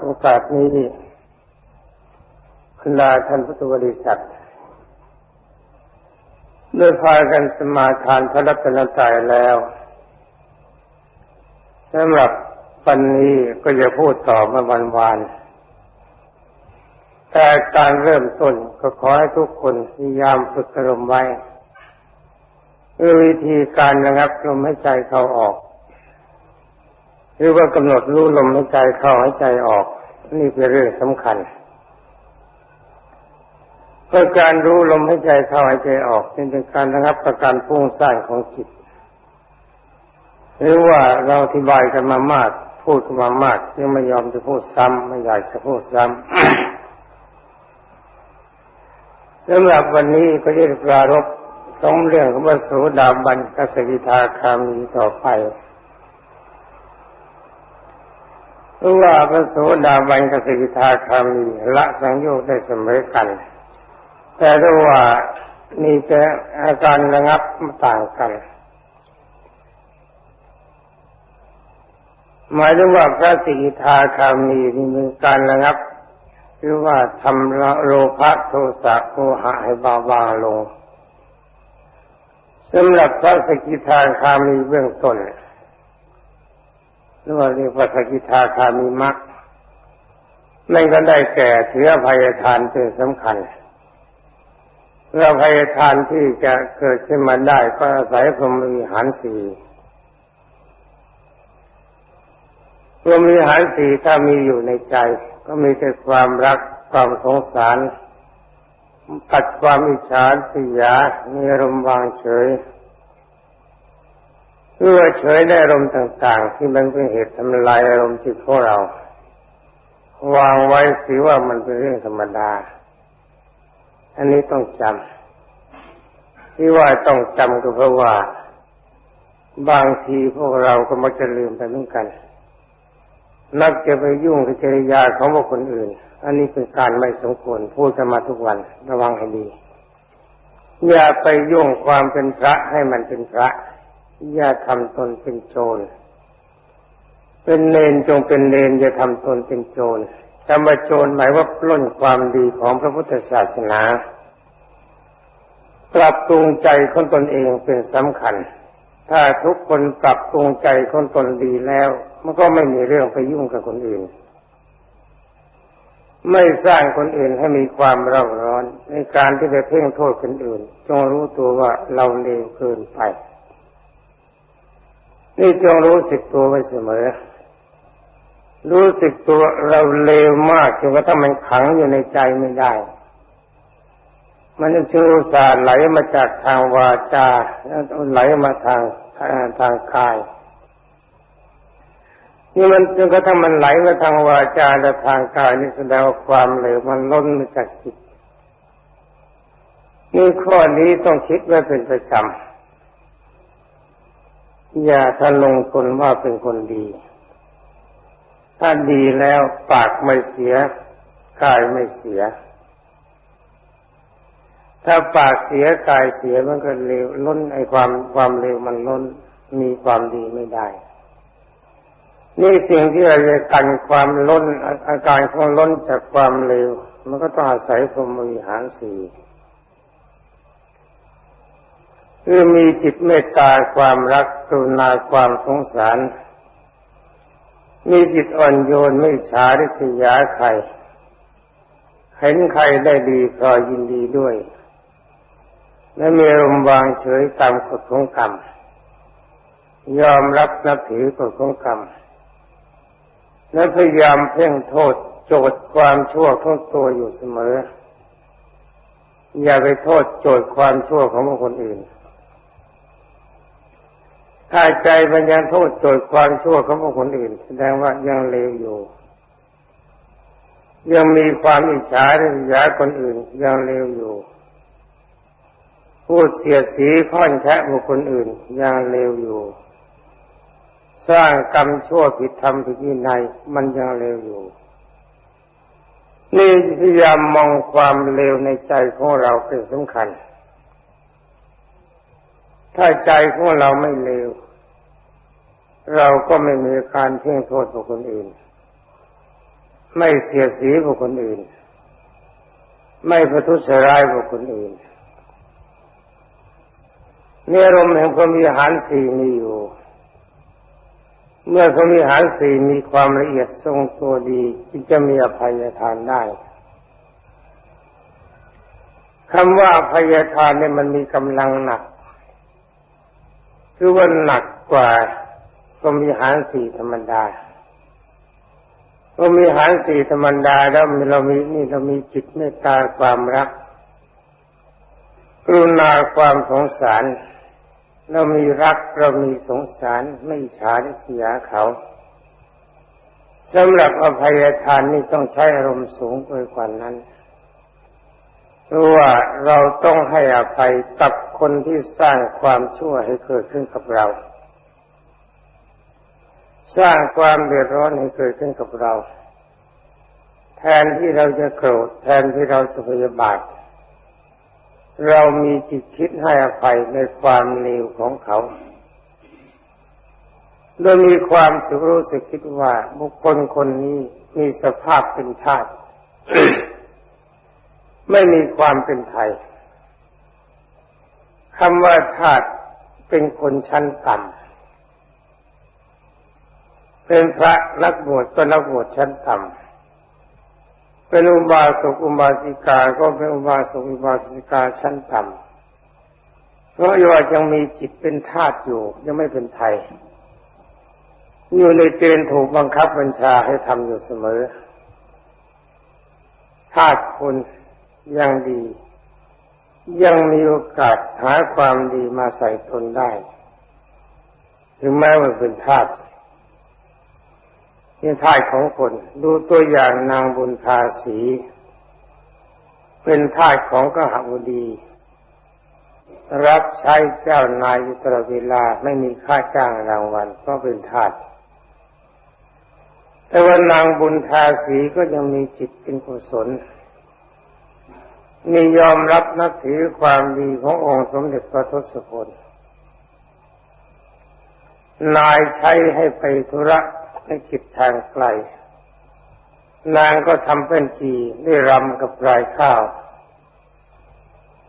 โอกาสนี้คณาท่านพุทธบริษัทได้พากันสมาทานพระรัตนตรัยแล้วสำหรับวันนี้ก็จะพูดต่อเมื่อวันวาน แต่การเริ่มต้นก็ขอให้ทุกคนพยายามฝึกอารมณ์ไว้วิธีการระงับลมใหายใจเขาออก หรือว่ากำหนดรู้ลมหายใจเข้าหายใจออก นี่เป็นเรื่องสำคัญเพื่อการรู้ลมหายใจเข้าหายใจออกเป็นการระงับประการพุ่งสร้างของจิต หรือว่าเราอธิบายกันมามาก พูดกันมามากยังไม่ยอมจะพูดซ้ำไม่อยากจะพูดซ้ำสำหรับวันนี้ก็จะปรารบสองเรื่องของพระโสดาบันกับสกิทาคามีต่อไปเพ ราะว่าพระโสดาบันกับสกิทาคามีละสังโยชน์ได้เสมอกัน แต่ถ้ว่านี่จะอาการระงับต่างกัน หมายถึงว่าพระสิกิทาคามีนี่มีการระงับหรือว่าทำโลภะโทสะโมหะให้เบาบางลงสำหรับพระสกิทาคามีเบื้องต้น หรือว่าเรียกว่าสกิทาคามีมักนั่นก็ได้แก่ถือภัยทานเป็นสำคัญเพื่อภัยทานที่จะเกิดขึ้นมาได้ก็อาศัยพรหมวิหารสี่พรหมวิหารสี่ถ้ามีอยู่ในใจ ก็มีแต่ความรักความสงสารปัดความอิจฉาสิยามีรมวางเฉย เพื่อเฉยได้อารมณ์ต่าง ๆ ที่มันเป็นเหตุทำลายอารมณ์จิตของเรา วางไว้สิว่ามันเป็นเรื่องธรรมดา อันนี้ต้องจำที่ว่าต้องจำก็เพราะว่า บางทีพวกเราก็มักจะลืมไปเหมือนกัน นักจะไปยุ่งกับจริยาของบุคคลอื่น อันนี้เป็นการไม่สมควรพูดกันมาทุกวันระวังให้ดี อย่าไปยุ่งความเป็นพระให้มันเป็นพระ อย่าทำตนเป็นโจร เป็นเนนจงเป็นเนนอย่าทำตนเป็นโจรคำว่าโจรหมายว่าปล้นความดีของพระพุทธศาสนา ปรับปรุงใจของตนเองเป็นสำคัญ ถ้าทุกคนปรับปรุงใจของตนดีแล้ว มันก็ไม่มีเรื่องไปยุ่งกับคนอื่น ไม่สร้างคนอื่นให้มีความเร่าร้อน ในการที่ไปเพ่งโทษคนอื่น จงรู้ตัวว่าเราเลวเกินไป นี่จงรู้สึกตัวไว้เสมอ รู้สึกตัวเราเลวมากจนกระทั่งมันขังอยู่ในใจไม่ได้ มันจะชื่อสาไหลมาจากทางวาจาแล้วไหลมาทางทางกายนี่มันจนกระทั่งมันไหลมาทางวาจาและทางกายนี่แสดงว่าความเหลวมันล้นมาจากจิตนี่ข้อนี้ต้องคิดไว้เป็นประจำ อย่าทะลงคนว่าเป็นคนดี ถ้าดีแล้วปากไม่เสียกายไม่เสีย ถ้าปากเสียกายเสียมันก็เลวล้นไอความความเลวมันล้นมีความดีไม่ได้ นี่สิ่งที่เราจะกันความล้นอาการของล้นจากความเร็วมันก็ต้องอาศัยพรหมวิหารสี่ คือมีจิตเมตตาความรักกรุณาความสงสาร มีจิตอ่อนโยนไม่ฉาริษยาใคร เห็นใครได้ดีก็ยินดีด้วย และมีอารมณ์วางเฉยตามกฎของกรรม ยอมรับนับถือกฎของกรรม และพยายามเพ่งโทษโจทย์ความชั่วของตัวอยู่เสมอ อย่าไปโทษโจทย์ความชั่วของคนอื่น ถ้าใจมันยังโทษโจทย์ความชั่วของคนอื่น แสดงว่ายังเลวอยู่ ยังมีความอิจฉาริษยาคนอื่น ยังเลวอยู่ พูดเสียดสีค่อนแคะบุคคลอื่น ยังเลวอยู่ สร้างกรรมชั่วผิดธรรมผิดวินัยมันยังเลวอยู่นี่พยายามมองความเลวในใจของเราเป็นสำคัญ ถ้าใจของเราไม่เลว เราก็ไม่มีการเพ่งโทษบุคคลอื่น ไม่เสียสีบุคคลอื่น ไม่ประทุษร้ายบุคคลอื่นเนื้อรมแห่งพรมีหารสี่มีอยู่ เมื่อพรหมีหารสี่มีความละเอียดทรงตัวดีจึงจะมีอภัยทานได้คำว่าอภัยทานเนี่ยมันมีกำลังหนัก คือว่าหนักกว่าพรหมีหารสี่ธรรมดาเรามีหารสี่ธรรมดาแล้วเรามีนี่เรามีจิตเมตตาความรัก กรุณาความสงสาร เรามีรักเรามีสงสารไม่ฉาริษยาเขาสำหรับอภัยทานนี่ต้องใช้อารมณ์สูงไปกว่านั้น ราะว่าเราต้องให้อภัยกับคนที่สร้างความชั่วให้เกิดขึ้นกับเรา สร้างความเดือดร้อนให้เกิดขึ้นกับเรา แทนที่เราจะโกรธแทนที่เราจะพยาบาท เรามีจิตคิดให้อภัยในความเลวของเขาโดยมีความสุรู้สึกคิดว่าบุคคลคนนี้มีสภาพเป็นชาติ ไม่มีความเป็นไทยคำว่าชาติเป็นคนชั้นต่ำเป็นพระนักบวชก็นักบวชชั้นต่ำเป็นอุบาสกอุบาสิกา ก็เป็นอุบาสกอุบาสิกาชั้นต่ำเพราะว่ายังมีจิตเป็นธาตุอยู่ ยังไม่เป็นไทย อยู่ในเกณฑ์ถูกบังคับบัญชาให้ทำอยู่เสมอธาตุคน ยังดี ยังมีโอกาสหาความดีมาใส่ตนได้ ถึงแม้ว่าเป็นธาตุนี่ท่ายของคน ดูตัวอย่างนางบุญทาสี เป็นทายของกหบดี รับใช้เจ้านายอยู่ตลอดเวลาไม่มีค่าจ้างรางวัลก็เป็นทาสแต่ว่านางบุญทาสีก็ยังมีจิตเป็นกุศล มียอมรับนับถือความดีขององค์สมเด็จพระทศพล นายใช้ให้ไปธุระให้คิดทางไกล นางก็ทำเป็นจีได้รำกับรายข้าว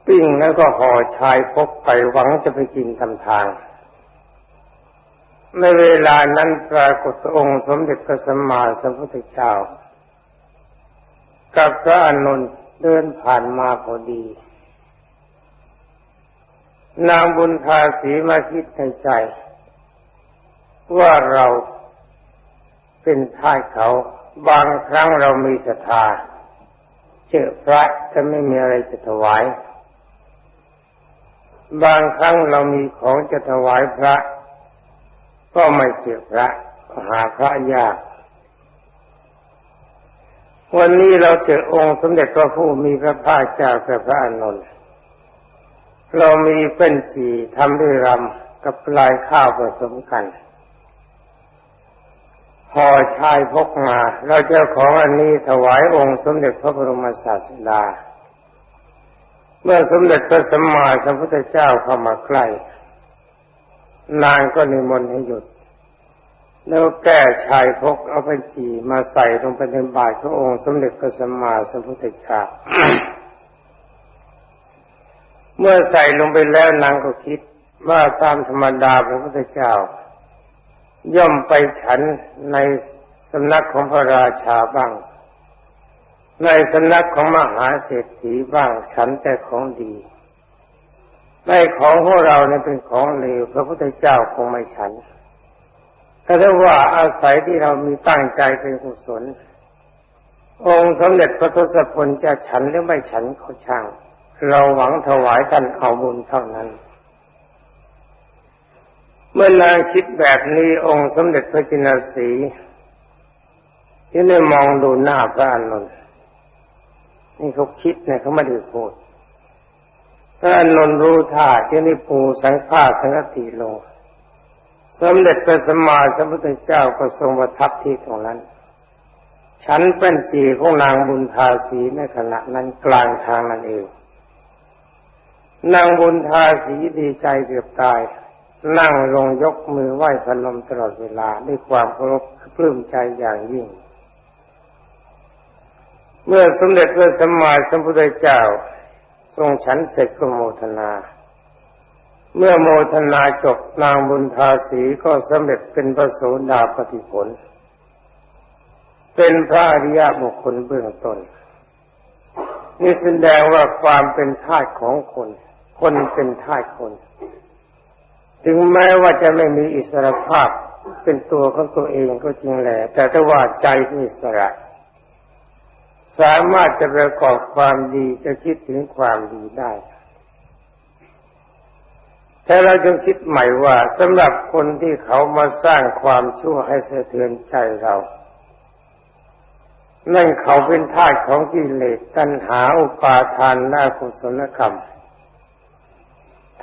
ปิ้งแล้วก็ห่อชายพกไปหวังจะไปกินทำทาง ในเวลานั้นปรากฏองค์สมเด็จพระสัมมาสัมพุทธเจ้า กับพระอนุน เดินผ่านมาพอดี นางบุญทาสีมาคิดในใจ ว่าเราเป็นท่ายเขา บางครั้งเรามีศรัทธาเจอพระแต่ไม่มีอะไรจะถวาย บางครั้งเรามีของจะถวายพระ ก็ไม่เจอพระหาพระยาก วันนี้เราเจอองค์สมเด็จพระผู้มีพระภาคเจ้าพระอานนท์เรามีเป็นจีทำด้วยรำกับลายข้าวผสมกันห่อชายพกมา เราจะของอันนี้ถวายองค์สมเด็จพระบรมศาสดา เมื่อสมเด็จพระสัมมาสัมพุทธเจ้าเข้ามาใกล้ นางก็นิมนต์ให้หยุด แล้วแก้ชายพกเอาไปจีมาใส่ลงไปในบาตรพระองค์สมเด็จพระสัมมาสัมพุทธเจ้าเมื่อใส่ลงไปแล้วนางก็คิดว่าตามธรรมดาพระพุทธเจ้า ย่อมไปฉันในสำนักของพระราชาบ้าง ในสำนักของมหาเศรษฐีบ้างฉันแต่ของดีในของพวกเราเนี่ยเป็นของเลวพระพุทธเจ้าคงไม่ฉัน แต่ถ้าว่าอาศัยที่เรามีตั้งใจเป็นกุศล องค์สมเด็จพระทศพลจะฉันหรือไม่ฉันเขาช่าง เราหวังถวายท่านเอาบุญเท่านั้น เมื่อนางคิดแบบนี้องค์สมเด็จพระจินสีที่ได้มองดูหน้าพระอานนท์นี่เขาคิดเนี่ยเขาไม่ได้พูดพระอานนท์รู้ท่าที่นี่ปูสังฆาสังฆติโล สมเด็จพระสัมมาสัมพุทธเจ้าก็ทรงประทับที่ตรงนั้นฉันเป็นจีของนางบุญทาสีในขณะนั้นกลางทางนั่นเอง นางบุญทาสีดีใจเกือบตาย นั่งลงยกมือไหว้พนมตลอดเวลาด้วยความเคารพปลื้มใจอย่างยิ่ง เมื่อสมเด็จพระสัมมาสัมพุทธเจ้า ทรงฉันเสร็จก็โมทนา เมื่อโมทนาจบนางบุญทาสีก็สำเร็จเป็นพระโสดาปฏิผล เป็นพระอริยบุคคลเบื้องต้น นี่แสดงว่าความเป็นทาสของคน คนเป็นทาสคน ถึงแม้ว่าจะไม่มีอิสรภาพเป็นตัวของตัวเองก็จริงแหละ แต่ถ้าว่าใจมีอิสระ สามารถจะประกอบความดีจะคิดถึงความดีได้ แต่เราจงคิดใหม่ว่าสำหรับคนที่เขามาสร้างความชั่วให้สะเทือนใจเรา นั่นเขาเป็นทาสของกิเลสตัณหาอุปาทานและกุศลกรรม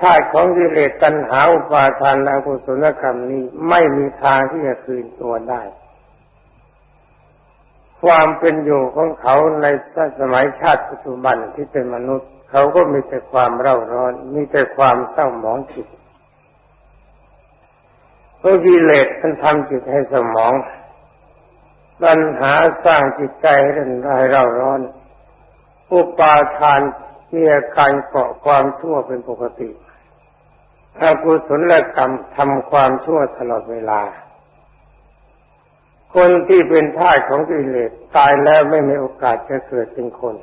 ธาตุของกิเลสตัณหาอุปาทานและกุศลกรรมนี้ไม่มีทางที่จะคืนตัวได้ ความเป็นอยู่ของเขาในสมัยชาติปัจจุบันที่เป็นมนุษย์ เขาก็มีแต่ความเร่าร้อน มีแต่ความเศร้าหมองจิตเพราะกิเลสมันทำจิตให้สมองปัญหาสร้างจิตใจให้เร่าร้อนอุปาทานมีอาการเกาะความชั่วเป็นปกติอากุศลกรรมทำความชั่วตลอดเวลา คนที่เป็นท่าของกิเลสตายแล้วไม่มีโอกาสจะเกิดเป็นคน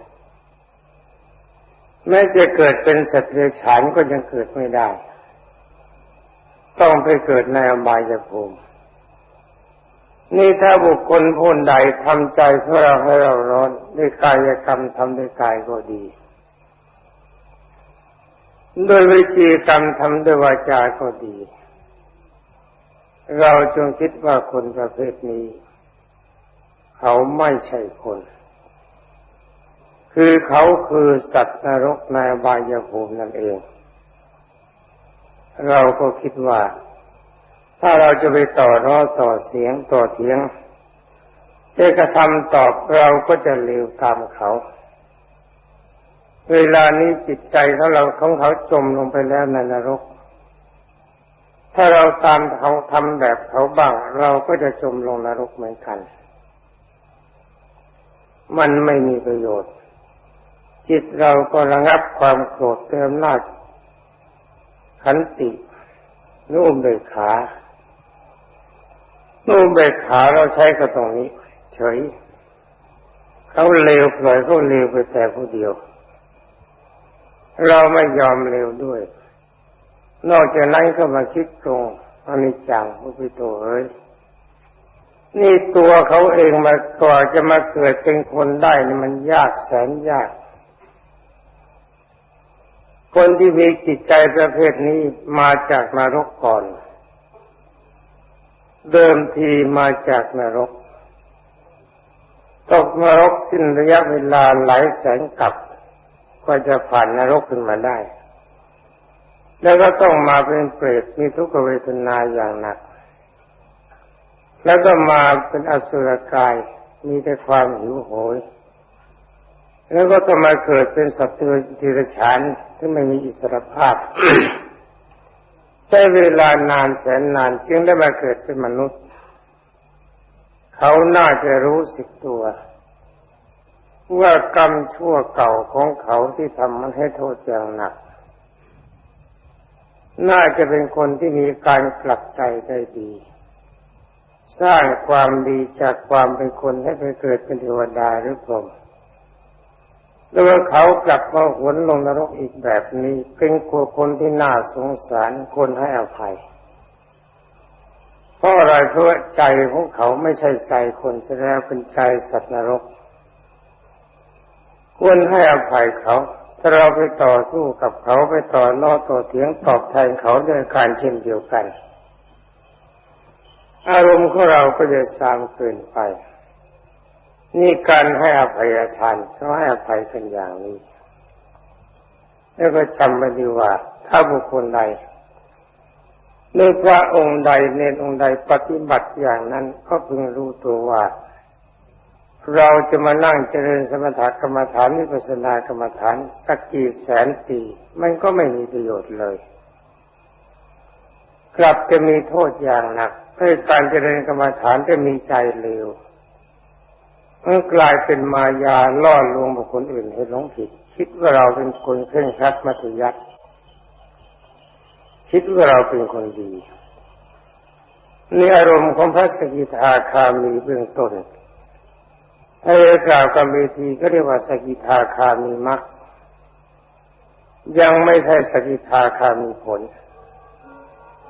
แม้จะเกิดเป็นสัตว์เดรัจฉานก็ยังเกิดไม่ได้ ต้องไปเกิดในอบายภูมินี่ถ้าบุคคลผู้ใดทำใจของเราให้เราร้อนด้วยกายกรรมทำด้วยกายก็ดีโดยวิธีกรรมทำด้วยวาจาก็ดี เราจงคิดว่าคนประเภทนี้ เขาไม่ใช่คน คือเขาคือสัตว์นรกในบายภูมินั่นเอง เราก็คิดว่า ถ้าเราจะไปต่อรอต่อเสียงต่อเถียงจะกระทำตอบเราก็จะเร็วตามเขา เวลานี้จิตใจของเราของเขาจมลงไปแล้วในนรก ถ้าเราตามเขาทำแบบเขาบ้าง เราก็จะจมลงนรกเหมือนกัน มันไม่มีประโยชน์ จิตเราก็ระงับความโกรธเติมนาจขันตินุ่มเบกขานุ่มเบกขาเราใช้กับตรงนี้ เฉย เขาเลวปล่อยเขาเลวไปแต่ผู้เดียว เราไม่ยอมเร็วด้วย นอกจากนั้นก็มาคิดตรงอนิจจังพระพิโตเอ้ยนี่ตัวเขาเองมาก่อจะมาเกิดเป็นคนได้นี่มันยากแสนยาก คนที่มีจิตใจประเภทนี้มาจากนรกก่อน เดิมทีมาจากนรก ตกนรกสิ้นระยะเวลาหลายแสนกับก็จะผ่านนรกขึ้นมาได้ แล้วก็ต้องมาเป็นเปรตมีทุกขเวทนาอย่างหนัก แล้วก็มาเป็นอสุรกายมีแต่ความหิวโหย แล้วก็ต้องมาเกิดเป็นสัตว์ทิรฉานที่ไม่มีอิสรภาพใช้เวลานานแสนนานจึงได้มาเกิดเป็นมนุษย์ เขาน่าจะรู้สึกตัว ว่ากรรมชั่วเก่าของเขาที่ทำมันให้โทษอย่างหนัก น่าจะเป็นคนที่มีการกลับใจได้ดี สร้างความดีจากความเป็นคนให้ไปเกิดเป็นเทวดาหรือพรหม แล้วเขากลับมาหวนลงนรกอีกแบบนี้ เป็นคนคนที่น่าสงสารคนให้อภัยเพราะอะไรเพราะใจของเขาไม่ใช่ใจคนแสดงเป็นใจสัตว์นรก ควรให้อภัยเขา ถ้าเราไปต่อสู้กับเขาไปต่อนอต่อเถียงตอบแทนเขาด้วยการเช่นเดียวกัน อารมณ์ของเราก็จะสามเกินไป นี่การให้อภัยทานเขาให้อภัยกันอย่างนี้ แล้วก็จำไว้ดีว่า ถ้าบุคคลใดในพระองค์ใดเนรองค์ใดปฏิบัติอย่างนั้นก็พึงรู้ตัวว่า เราจะมานั่งเจริญสมถกรรมฐานวิปัสสนากรรมฐานสักกี่แสนปีมันก็ไม่มีประโยชน์เลย กลับจะมีโทษอย่างหนักให้การเจริญกรรมฐานจะมีใจเลว มันกลายเป็นมายาล่อลวงบุคคลอื่นให้หลงผิด คิดว่าเราเป็นคนเคร่งครัดมัธยัติคิดว่าเราเป็นคนดีนี่อารมณ์ของพระสกิทาคามีเบื้องต้นถ้ากล่าวกับเวทีก็เรียกว่าสกิทาคามีมักยังไม่ใช่สกิทาคามีผล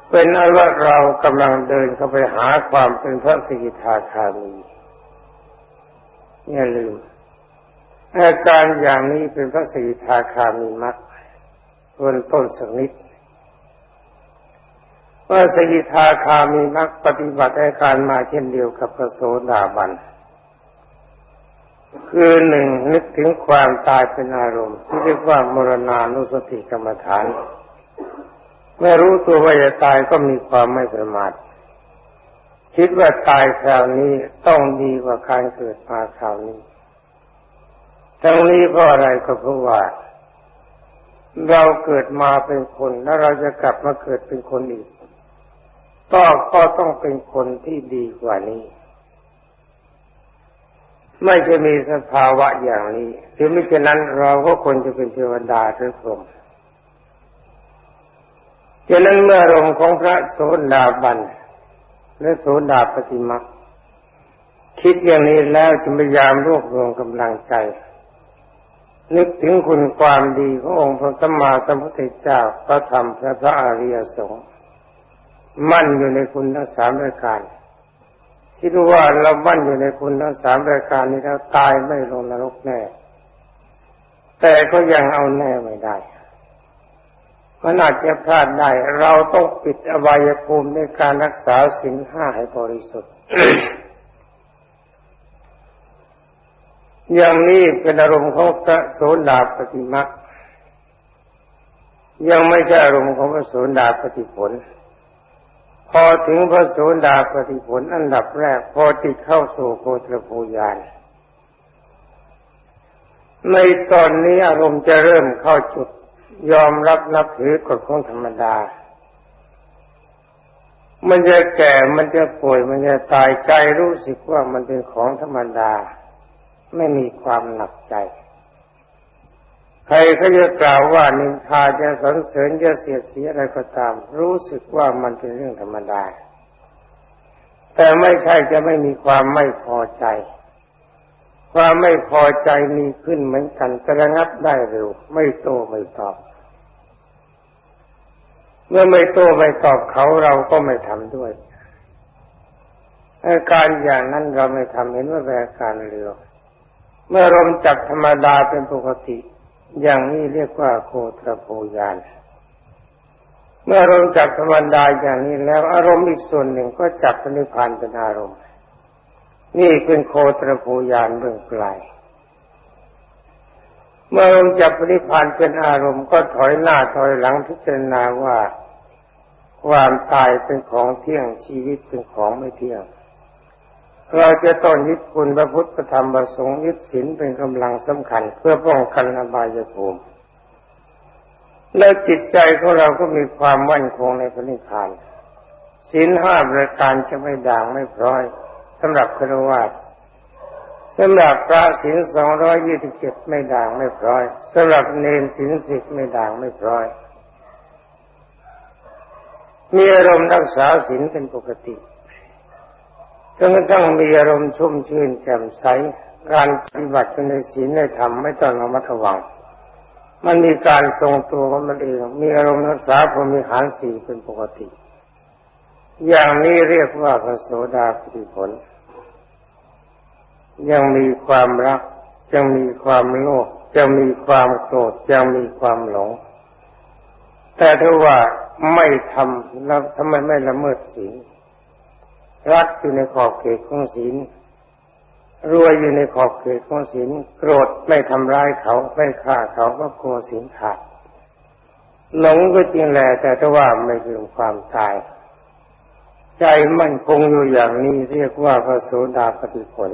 เป็นอันว่าเรากำลังเดินเข้าไปหาความเป็นพระสกิทาคามี อย่าลืมอาการอย่างนี้เป็นพระสกิทาคามีมักเบื้องต้นสักนิดว่าสกิทาคามีมักปฏิบัติอาการมาเช่นเดียวกับพระโสดาบัน คือหนึ่งนึกถึงความตายเป็นอารมณ์ ที่เรียกว่ามรณานุสติกรรมฐาน เมื่อรู้ตัวว่าจะตายก็มีความไม่ประมาท คิดว่าตายคราวนี้ต้องดีกว่าการเกิดมาคราวนี้ ทั้งนี้เพราะอะไรก็เพราะว่า เราเกิดมาเป็นคนแล้วเราจะกลับมาเกิดเป็นคนอีกก็ก็ต้องเป็นคนที่ดีกว่านี้ ไม่จะมีสภาวะอย่างนี้ถึงไม่เช่นนั้นเราก็ควรจะเป็นเทวดาหรือพรหมฉะนั้นเมื่อรมของพระโสดาบัน และโสดาปฏิมาคิดอย่างนี้แล้วจะพยายามรวบรวมกำลังใจ นึกถึงคุณความดีขององค์พระสัมมาสัมพุทธเจ้าพระธรรมพระพระอริยสงฆ์มั่นอยู่ในคุณทั้งสามรายการคิดว่าเรามั่นอยู่ในคุณทั้งสามรายการนี้แล้วตายไม่ลงนรกแน่ แต่ก็ยังเอาแน่ไม่ได้ มันอาจจะพลาดได้ เราต้องปิดอบายภูมิในการรักษาสิ่งห้าให้บริสุทธิ์ อย่างนี้เป็นอารมณ์ของพระโสดาปฏิมักยังไม่ใช่อารมณ์ของพระโสดาปฏิผล พอถึงพระโสดาปฏิผลอันดับแรก พอติดเข้าสู่โคตรภูยานในตอนนี้อารมณ์จะเริ่มเข้าจุด ยอมรับนับถือกฎของธรรมดา มันจะแก่ มันจะป่วย มันจะตายใจรู้สึกว่ามันเป็นของธรรมดา ไม่มีความหนักใจ ใครเขาจะกล่าวว่านินทาจะสรรเสริญจะเสียดสีอะไรก็ตาม รู้สึกว่ามันเป็นเรื่องธรรมดา แต่ไม่ใช่จะไม่มีความไม่พอใจ ความไม่พอใจมีขึ้นเหมือนกันกระงับได้เร็ว ไม่โตไม่ตอบ เมื่อไม่โตไม่ตอบเขาเราก็ไม่ทำด้วยอาการอย่างนั้นเราไม่ทำเห็นว่าเป็นอาการเร็วเมื่อลมจับธรรมดาเป็นปกติ อย่างนี้เรียกว่าโคตรโพยาน เมื่ออารมณ์จับธรรมดาอย่างนี้แล้ว อารมณ์อีกส่วนหนึ่งก็จับปณิพานเป็นอารมณ์ นี่เป็นโคตรโพยานเบื้องปลายเมื่ออารมณ์จับปณิพานเป็นอารมณ์ก็ถอยหน้าถอยหลังพิจารณาว่า ความตายเป็นของเที่ยงชีวิตเป็นของไม่เที่ยง เราจะต้องยึดคุณพระพุทธธรรมประสงค์ยึดศีลเป็นกำลังสำคัญ เพื่อป้องกันอบายภูมิแล้วจิตใจของเราก็มีความมั่นคงในพระนิพพานศีลห้าประการจะไม่ด่างไม่พร้อย สำหรับครวญสำหรับพระศีลสองร้อยยี่สิบเจ็ดไม่ด่างไม่พร้อยสำหรับเนรศีลสิบไม่ด่างไม่พร้อย มีอารมณ์รักษาศีลเป็นปกติจนกระทั่งมีอารมณ์ชุ่มชื่นแจ่มใส การปฏิบัติในศีลในธรรมไม่ต้องระมัดระวัง มันมีการทรงตัวของมันเอง มีอารมณ์รักษาพรมีหารสีเป็นปกติ อย่างนี้เรียกว่าพระโสดาปิผล ยังมีความรักยังมีความโลภยังมีความโกรธยังมีความหลง แต่ถ้าว่าไม่ทำแล้วทำไมไม่ละเมิดศีลรักอยู่ในขอบเขตของศีลรวยอยู่ในขอบเขตของศีลโกรธไม่ทำร้ายเขาไม่ฆ่าเขาก็กลัวศีลขาดหลงก็จริงแหละแต่ถ้าว่าไม่ลืมความตาย ใจมั่นคงอยู่อย่างนี้เรียกว่าพระโสดาปฏิผล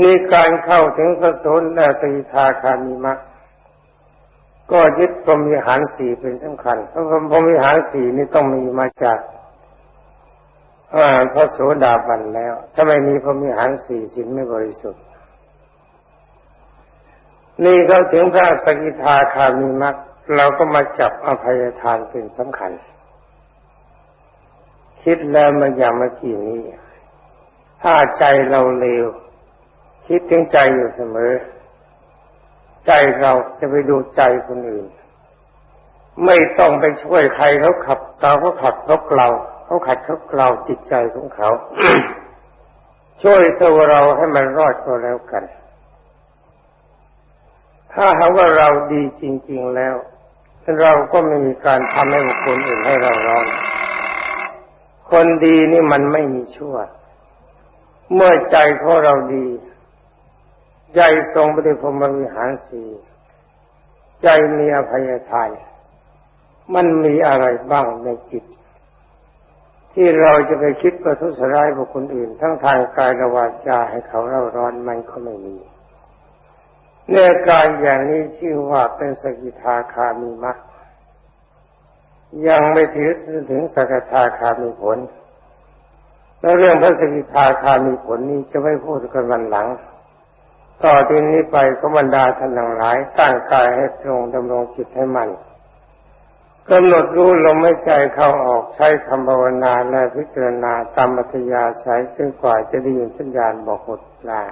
นี่การเข้าถึงพระโสดาสกิทาคามีมรรคก็ยึดพรหมิหารสี่เป็นสำคัญเพราะพรหมิหารสี่นี่ต้องมีมาจากพระโสดาบันแล้ว ถ้าไม่มีพรมิหารสี่สินไม่บริสุทธิ์ นี่เขาถึงพระสกิทาคามีมักเราก็มาจับอภัยทานเป็นสำคัญ คิดแล้วมันอย่างเมื่อกี้นี้ ถ้าใจเราเลวคิดถึงใจอยู่เสมอ ใจเราจะไปดูใจคนอื่น ไม่ต้องไปช่วยใครเขาขับเราเขาขับเขาเกลาเขาขัดเขาเกลาจิตใจของเขา ช่วยตัวเราให้มันรอดก็แล้วกัน ถ้าหากว่าเราดีจริง ๆแล้ว เราก็ไม่มีการทำให้บุคคลอื่นให้เราร้อน คนดีนี่มันไม่มีชั่ว เมื่อใจของเราดี ใจตรงไปด้วยพรมวิหารสีใจมีอภัยทานมันมีอะไรบ้างในจิต ที่เราจะไปคิดประทุษร้ายบุคคลอื่น ทั้งทางกายและวาจาให้เขาเร่าร้อนมันก็ไม่มีเนื้อการอย่างนี้ชื่อว่าเป็นสกิทาคามีมัก ยังไม่ถือถึงสกทาคามีผล แล้วเรื่องพระสกิทาคามีผลนี้จะไม่พูดกันวันหลัง ต่อที่นี้ไปก็บรรดาท่านทั้งหลายตั้งกายให้ตรงดำรงจิตให้มันกำหนดรู้ลมหายใจเข้าออกใช้คำภาวนาและพิจารณาตามมัธยาใช้จนกว่าจะได้ยินสัญญาณบอกหมดลา